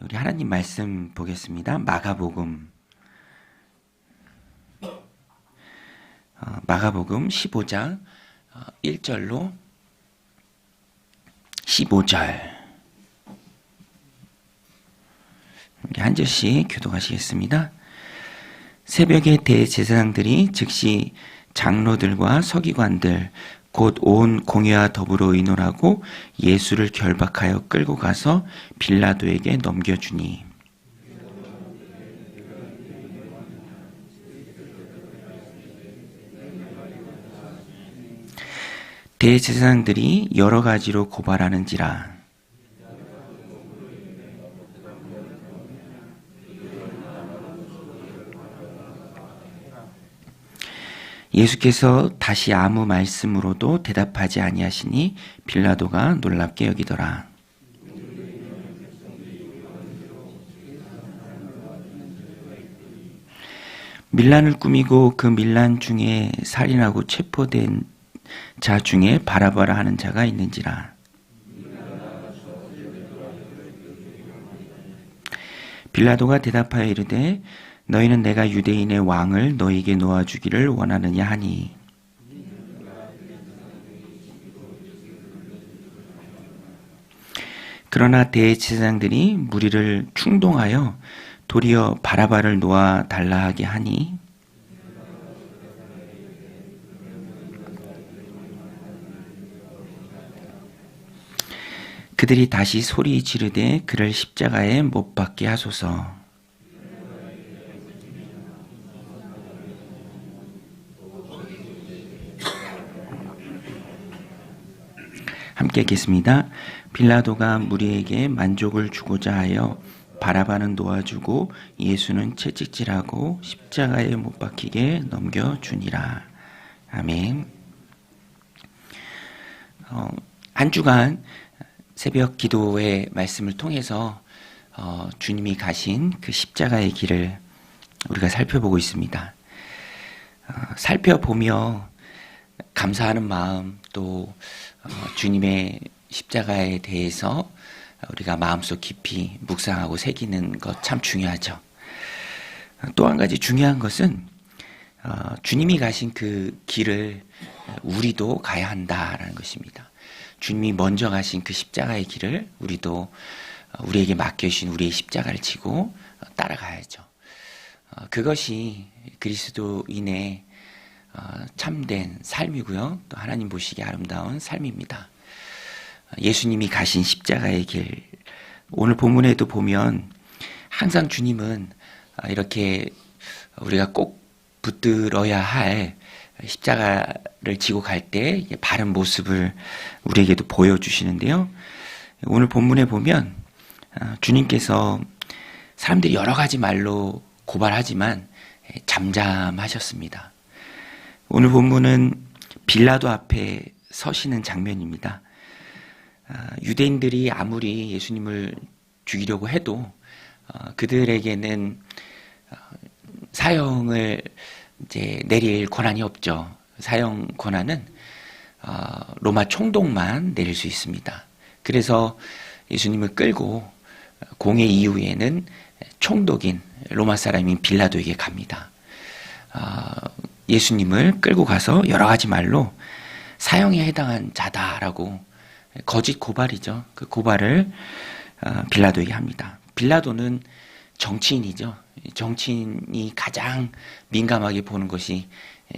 우리 하나님 말씀 보겠습니다. 마가복음 어, 마가복음 15장 1절로 15절 우리 한 절씩 교독하시겠습니다. 새벽에 대제사장들이 즉시 장로들과 서기관들 곧 온 공회와 더불어 의논하고 예수를 결박하여 끌고 가서 빌라도에게 넘겨주니. 대제사장들이 여러 가지로 고발하는지라 예수께서 다시 아무 말씀으로도 대답하지 아니하시니 빌라도가 놀랍게 여기더라. 밀란을 꾸미고 그 밀란 중에 살인하고 체포된 자 중에 바라바라 하는 자가 있는지라. 빌라도가 대답하여 이르되 너희는 내가 유대인의 왕을 너희에게 놓아주기를 원하느냐 하니 그러나 대제사장들이 무리를 충동하여 도리어 바라바를 놓아 달라 하게 하니 그들이 다시 소리 지르되 그를 십자가에 못 박게 하소서. 함께 읽겠습니다. 빌라도가 무리에게 만족을 주고자 하여 바라바는 놓아주고 예수는 채찍질하고 십자가에 못 박히게 넘겨주니라. 아멘. 어, 한 주간 새벽 기도의 말씀을 통해서 어, 주님이 가신 그 십자가의 길을 우리가 살펴보고 있습니다. 어, 살펴보며 감사하는 마음 또 어, 주님의 십자가에 대해서 우리가 마음속 깊이 묵상하고 새기는 것 참 중요하죠. 또 한 가지 중요한 것은 어, 주님이 가신 그 길을 우리도 가야 한다라는 것입니다. 주님이 먼저 가신 그 십자가의 길을 우리도 우리에게 맡겨주신 우리의 십자가를 지고 따라가야죠. 어, 그것이 그리스도인의 어, 참된 삶이고요. 또 하나님 보시기에 아름다운 삶입니다. 예수님이 가신 십자가의 길. 오늘 본문에도 보면 항상 주님은 이렇게 우리가 꼭 붙들어야 할 십자가를 지고 갈 때 바른 모습을 우리에게도 보여주시는데요. 오늘 본문에 보면 어, 주님께서 사람들이 여러 가지 말로 고발하지만 잠잠하셨습니다. 오늘 본문은 빌라도 앞에 서시는 장면입니다. 아, 유대인들이 아무리 예수님을 죽이려고 해도 어, 그들에게는 어, 사형을 이제 내릴 권한이 없죠. 사형 권한은 어, 로마 총독만 내릴 수 있습니다. 그래서 예수님을 끌고 공회 이후에는 총독인 로마 사람인 빌라도에게 갑니다. 예수님을 끌고 가서 여러 가지 말로 사형에 해당한 자다라고 거짓 고발이죠. 그 고발을 빌라도에게 합니다. 빌라도는 정치인이죠. 정치인이 가장 민감하게 보는 것이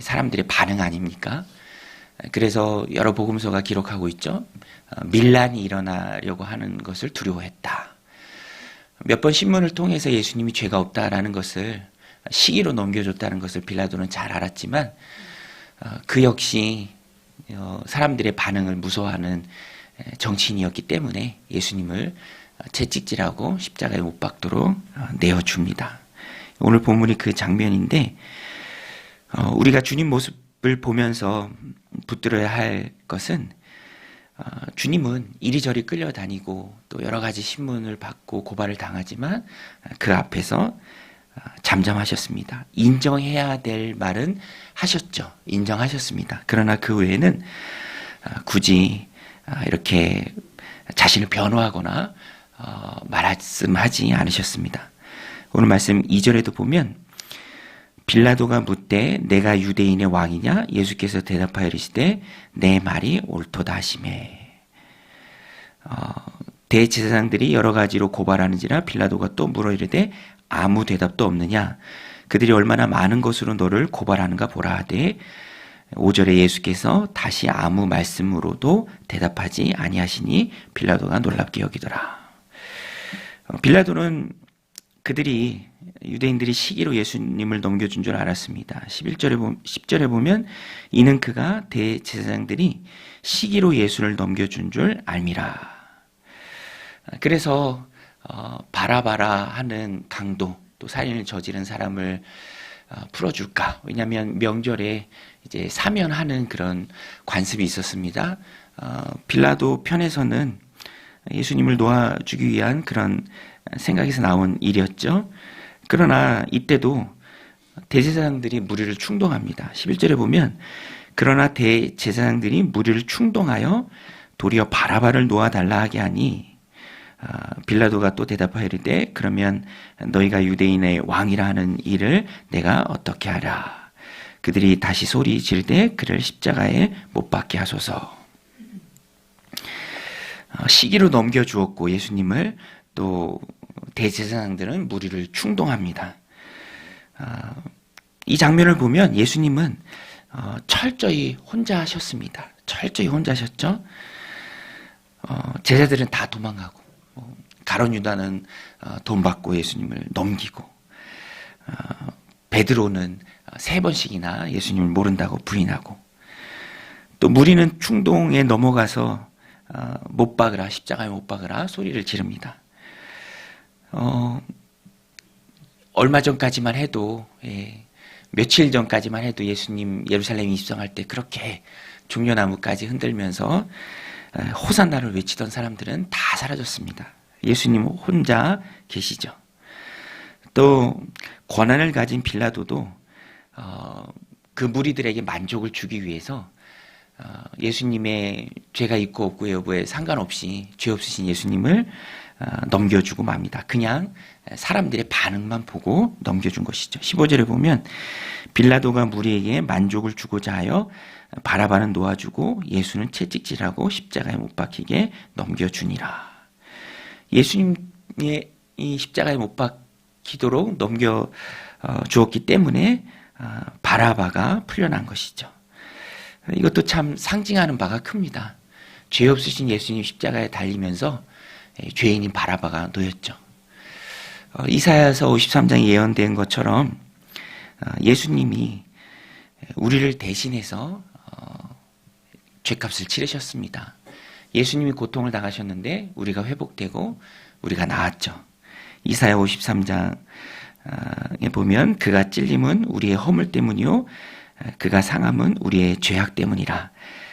사람들의 반응 아닙니까? 그래서 여러 복음서가 기록하고 있죠. 밀란이 일어나려고 하는 것을 두려워했다. 몇 번 신문을 통해서 예수님이 죄가 없다라는 것을 시기로 넘겨줬다는 것을 빌라도는 잘 알았지만 그 역시 어, 사람들의 반응을 무서워하는 정치인이었기 때문에 예수님을 채찍질하고 십자가에 못 박도록 어, 내어줍니다. 오늘 본문이 그 장면인데 어, 우리가 주님 모습을 보면서 붙들어야 할 것은 어, 주님은 이리저리 끌려다니고 또 여러 가지 신문을 받고 고발을 당하지만 그 앞에서 잠잠하셨습니다. 인정해야 될 말은 하셨죠. 인정하셨습니다. 그러나 그 외에는 굳이 이렇게 자신을 변호하거나 어, 말씀하지 않으셨습니다. 오늘 말씀 2절에도 보면 빌라도가 묻되 내가 유대인의 왕이냐 예수께서 대답하여 이르시되 내 말이 옳도다 하시매 어, 대제사장들이 여러 가지로 고발하는지라 빌라도가 또 물어 이르되 아무 대답도 없느냐 그들이 얼마나 많은 것으로 너를 고발하는가 보라 하되 5절에 예수께서 다시 아무 말씀으로도 대답하지 아니하시니 빌라도가 놀랍게 여기더라. 어, 빌라도는 그들이 유대인들이 시기로 예수님을 넘겨준 줄 알았습니다. 11절에 보, 10절에 보면 이는 그가 대제사장들이 시기로 예수를 넘겨준 줄 알미라. 그래서 어, 바라바라 하는 강도 또 살인을 저지른 사람을 어, 풀어줄까? 왜냐하면 명절에 이제 사면하는 그런 관습이 있었습니다. 어, 빌라도 편에서는 예수님을 놓아주기 위한 그런 생각에서 나온 일이었죠. 그러나 이때도 대제사장들이 무리를 충동합니다. 11절에 보면 그러나 대제사장들이 무리를 충동하여 도리어 바라바를 놓아달라 하게 하니 아, 빌라도가 또 대답하여 이르되 그러면 너희가 유대인의 왕이라 하는 일을 내가 어떻게 하라 그들이 다시 소리 지르되 그를 십자가에 못 박게 하소서 어, 시기로 넘겨 주었고 예수님을 또 대제사장들은 무리를 충동합니다. 아, 이 장면을 보면 예수님은 어, 철저히 혼자 하셨습니다. 철저히 혼자 하셨죠. 어, 제자들은 다 도망가고 가론 유다는 어, 돈 받고 예수님을 넘기고 어, 베드로는 세 번씩이나 예수님을 모른다고 부인하고 또 무리는 충동에 넘어가서 어, 못 박으라 십자가에 못 박으라 소리를 지릅니다. 어, 얼마 전까지만 해도 예, 며칠 전까지만 해도 예수님 예루살렘 입성할 때 그렇게 종려나무까지 흔들면서 호산나를 외치던 사람들은 다 사라졌습니다. 예수님 혼자 계시죠. 또 권한을 가진 빌라도도 어, 그 무리들에게 만족을 주기 위해서 어, 예수님의 죄가 있고 없고 여부에 상관없이 죄 없으신 예수님을 어, 넘겨주고 맙니다. 그냥 사람들의 반응만 보고 넘겨준 것이죠. 15절에 보면 빌라도가 무리에게 만족을 주고자 하여 바라바는 놓아주고 예수는 채찍질하고 십자가에 못 박히게 넘겨주니라. 예수님의 이 십자가에 못 박히도록 넘겨 어, 주었기 때문에 어, 바라바가 풀려난 것이죠. 이것도 참 상징하는 바가 큽니다. 죄 없으신 예수님 십자가에 달리면서 예, 죄인인 바라바가 놓였죠. 어, 이사야서 53장에 예언된 것처럼 예수님이 우리를 대신해서 죄값을 치르셨습니다. 예수님이 고통을 당하셨는데 우리가 회복되고 우리가 나았죠. 이사야 53장에 보면 그가 찔림은 우리의 허물 때문이요 그가 상함은 우리의 죄악 때문이라.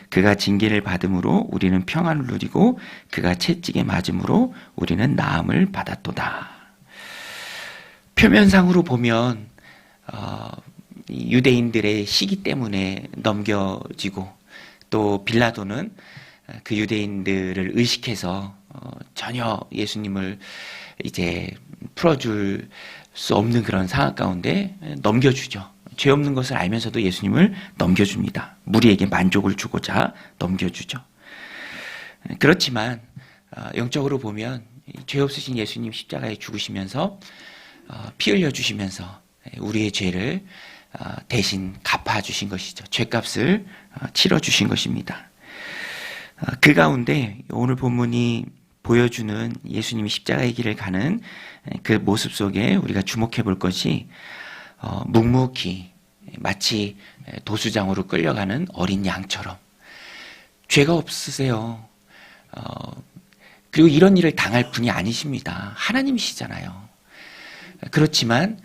그가 징계를 받음으로 우리는 평안을 누리고 그가 채찍에 맞음으로 우리는 나음을 받았도다. 표면상으로 보면 어, 유대인들의 시기 때문에 넘겨지고 또 빌라도는 그 유대인들을 의식해서 어, 전혀 예수님을 이제 풀어줄 수 없는 그런 상황 가운데 넘겨주죠. 죄 없는 것을 알면서도 예수님을 넘겨줍니다. 무리에게 만족을 주고자 넘겨주죠. 그렇지만 어, 영적으로 보면 죄 없으신 예수님 십자가에 죽으시면서 어, 피 흘려 주시면서 우리의 죄를 대신 갚아 주신 것이죠. 죄값을 치러 주신 것입니다. 아, 그 가운데 오늘 본문이 보여주는 예수님이 십자가의 길을 가는 그 모습 속에 우리가 주목해 볼 것이 어, 묵묵히 마치 도수장으로 끌려가는 어린 양처럼 죄가 없으세요. 어, 그리고 이런 일을 당할 분이 아니십니다. 하나님이시잖아요. 그렇지만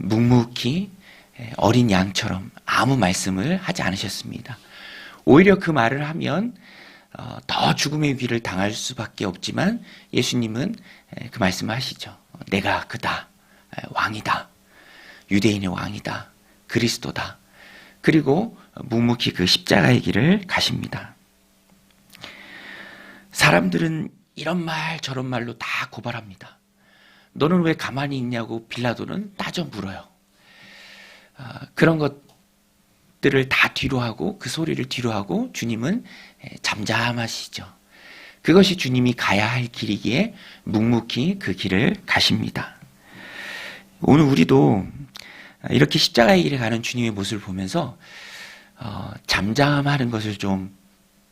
묵묵히 어린 양처럼 아무 말씀을 하지 않으셨습니다. 오히려 그 말을 하면 어, 더 죽음의 위를 당할 수밖에 없지만 예수님은 그 말씀을 하시죠. 내가 그다. 왕이다. 유대인의 왕이다. 그리스도다. 그리고 묵묵히 그 십자가의 길을 가십니다. 사람들은 이런 말 저런 말로 다 고발합니다. 너는 왜 가만히 있냐고 빌라도는 따져 물어요. 아, 그런 것들을 다 뒤로 하고 그 소리를 뒤로 하고 주님은 에, 잠잠하시죠. 그것이 주님이 가야 할 길이기에 묵묵히 그 길을 가십니다. 오늘 우리도 이렇게 십자가의 길에 가는 주님의 모습을 보면서 어, 잠잠하는 것을 좀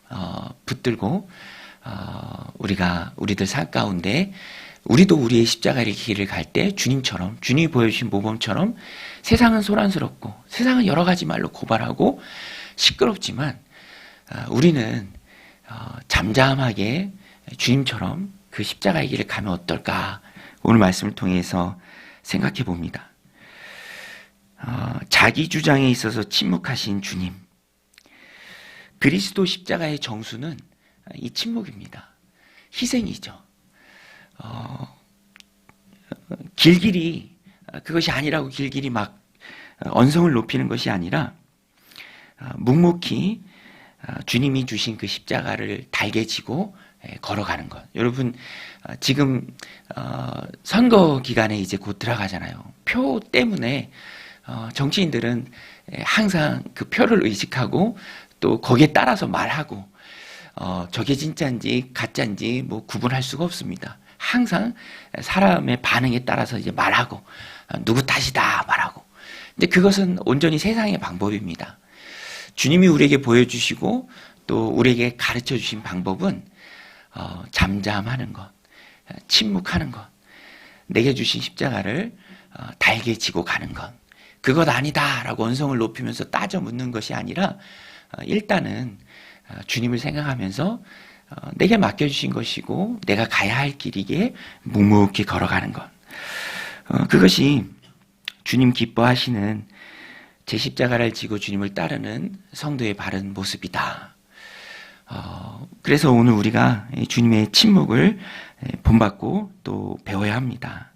어, 붙들고 어, 우리가 우리들 삶 가운데 우리도 우리의 십자가의 길을 갈 때 주님처럼 주님이 보여주신 모범처럼 세상은 소란스럽고 세상은 여러 가지 말로 고발하고 시끄럽지만 어, 우리는 어, 잠잠하게 주님처럼 그 십자가의 길을 가면 어떨까 오늘 말씀을 통해서 생각해 봅니다. 어, 자기 주장에 있어서 침묵하신 주님. 그리스도 십자가의 정수는 이 침묵입니다. 희생이죠. 어, 길길이 그것이 아니라고 길길이 막 언성을 높이는 것이 아니라 어, 묵묵히 어, 주님이 주신 그 십자가를 달게 지고 예, 걸어가는 것. 여러분 어, 지금 어, 선거 기간에 이제 곧 들어가잖아요. 표 때문에 어, 정치인들은 예, 항상 그 표를 의식하고 또 거기에 따라서 말하고 어, 저게 진짜인지 가짜인지 뭐 구분할 수가 없습니다. 항상 사람의 반응에 따라서 이제 말하고 어, 누구 탓이다 말하고. 근데 그것은 온전히 세상의 방법입니다. 주님이 우리에게 보여주시고 또 우리에게 가르쳐 주신 방법은 어, 잠잠하는 것, 침묵하는 것, 내게 주신 십자가를 어, 달게 지고 가는 것. 그것 아니다라고 언성을 높이면서 따져 묻는 것이 아니라 어, 일단은 어, 주님을 생각하면서 어, 내게 맡겨주신 것이고 내가 가야 할 길이기에 묵묵히 걸어가는 것. 어, 그것이 주님 기뻐하시는 제 십자가를 지고 주님을 따르는 성도의 바른 모습이다. 어, 그래서 오늘 우리가 이 주님의 침묵을 에, 본받고 또 배워야 합니다.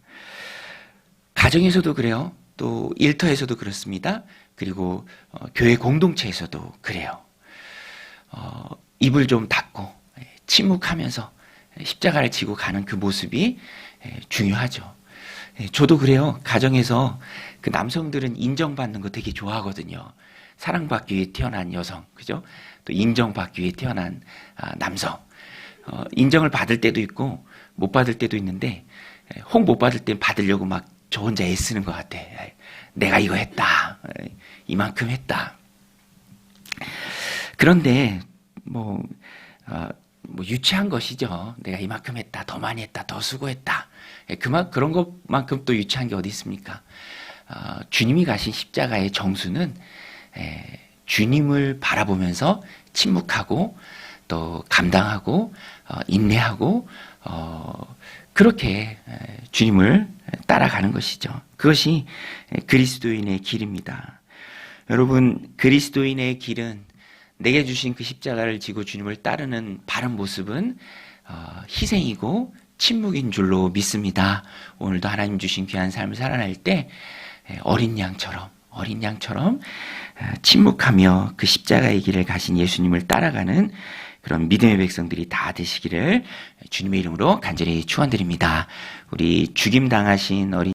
가정에서도 그래요. 또 일터에서도 그렇습니다. 그리고 어, 교회 공동체에서도 그래요. 어, 입을 좀 닫고 에, 침묵하면서 십자가를 지고 가는 그 모습이 에, 중요하죠. 에, 저도 그래요. 가정에서 그 남성들은 인정받는 거 되게 좋아하거든요. 사랑받기 위해 태어난 여성, 그죠? 또 인정받기 위해 태어난 아, 남성. 어, 인정을 받을 때도 있고 못 받을 때도 있는데 혹못 받을 땐 받으려고 막 저 혼자 애쓰는 것 같아. 내가 이거 했다. 이만큼 했다. 그런데 뭐, 어, 뭐 유치한 것이죠. 내가 이만큼 했다, 더 많이 했다, 더 수고했다. 그만 그런 것만큼 또 유치한 게 어디 있습니까? 어, 주님이 가신 십자가의 정수는 에, 주님을 바라보면서 침묵하고 또 감당하고 어, 인내하고 어, 그렇게 에, 주님을 따라가는 것이죠. 그것이 그리스도인의 길입니다. 여러분 그리스도인의 길은 내게 주신 그 십자가를 지고 주님을 따르는 바른 모습은 어, 희생이고 침묵인 줄로 믿습니다. 오늘도 하나님 주신 귀한 삶을 살아낼 때 에, 어린 양처럼 어린 양처럼 어, 침묵하며 그 십자가의 길을 가신 예수님을 따라가는 그런 믿음의 백성들이 다 되시기를 주님의 이름으로 간절히 축원드립니다. 우리 죽임 당하신 어린